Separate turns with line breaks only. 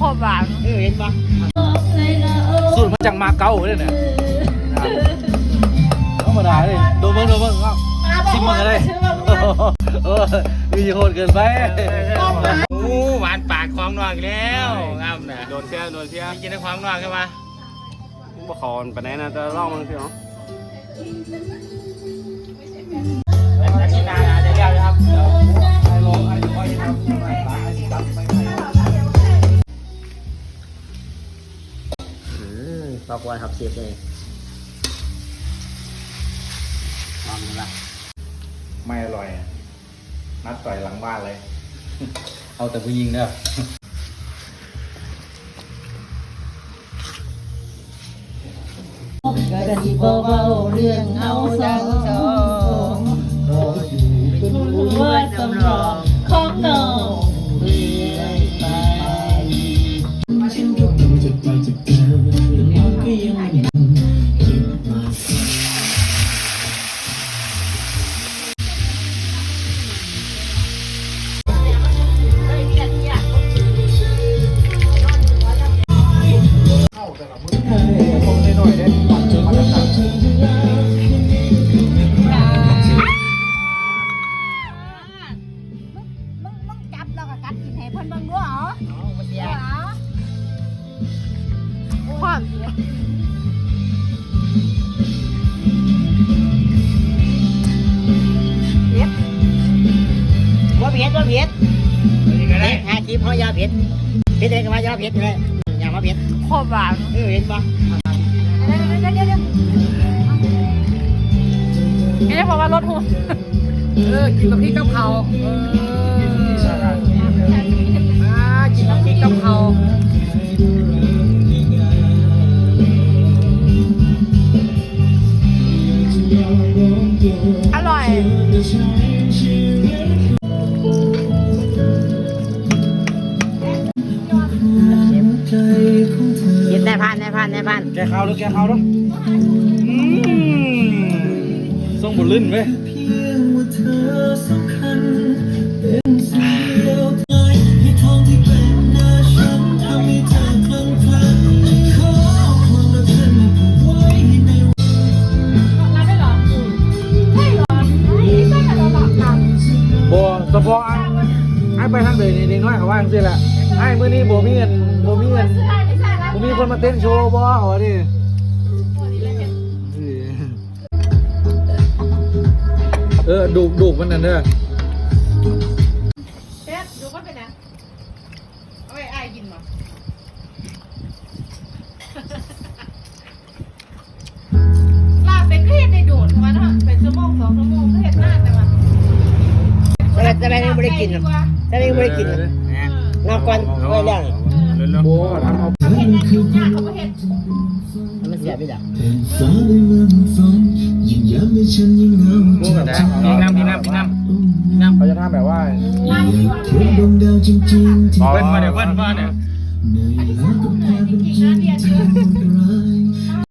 คตรหวาน
เออเห็นปะ
สูตรมาจากมาเก๊าเลยเนี่ยธรรมดาเลยดูเบิ้งดูเบิ้งเอาชิมมันอะไรเออมีโคตรเกินไป
โอ้หวานปากของนอกอีกแล้วครับนะ
โดนเสียโดนเสีย
กินในของนอกใช่ปะ
บ่ขอนไปไหนนะแต่องมันสิเนาะ
อันนี้นานาจะเรียกนะครับ
ปลากรวยครับเสียบเลย
ลองดูละ
ไม่อร่อยอะนัดต่อยหลังบ้านเลย เอาแต่ผู้หญิงเด้อ
ก็สิบ่เว้าเรื่องเอาสังสอง เพิ่
นเบิ่งด้วยเหรอ
มันเดีย
เหรอความเสีย
ว่าเผ็ดว่าเผ็ดเผ็ดหาคลิปเขายาเผ็ดเผ็ดเองก็มายาเผ็ดเลยอย่ามาเผ็ด
โคตรหวาน
เออเห็นปะ
เดี๋ยวเดี๋ยวเดี๋ยวเดี๋ยวเดี๋ยวบอกว่ารถหัว
เออกินกับพริกกับเขาเออมา กินกับพริกกับเขา
อร่อย
กินได้พันได้พันได้พัน
แกข้าวแล้วแกข้าวแล้วอืมส่งบุญลื่นเว้ย บสปอไอ้ไอ้ไปทางเดินเด็กน้อยเขาว่าจังซี่แหละไอ้มื้อนี้บ่มีเงินบ่มีเงินบ่มีคนมาเต้นโชว์บ่เขาว่าดิเออดูกดูกมันนั่นเด้อ
เช็ดดูก็เป็นนะเอาไปไอ้กินมาลาเป็นเครียดในโดดมาเนาะเป็นชั่วโมอง
แต่ไม่ได้กินแต่ไม่ได้กินนอกก่อนไว้เรื่อง
โบ่ทำเอา
เห็นอย่างนี้เขาก็เห็น
มันเสียไปจ้ะ
ฟ้าในเมืองฝันยิ่งย้ำให้ฉันยิ่งเหงา
โบ่แบบ
พี่น้ำพี่น้ำพี่น้ำ
เขาจะทำแบบว่า
เพื่อนดวงดาวจริงๆที่
เพิ่
เพิ่นมาเดี๋ยวเพิ่นมาเดี๋ยว
เหนื่อยล้ากับความเป็นจริงที่มันร้าย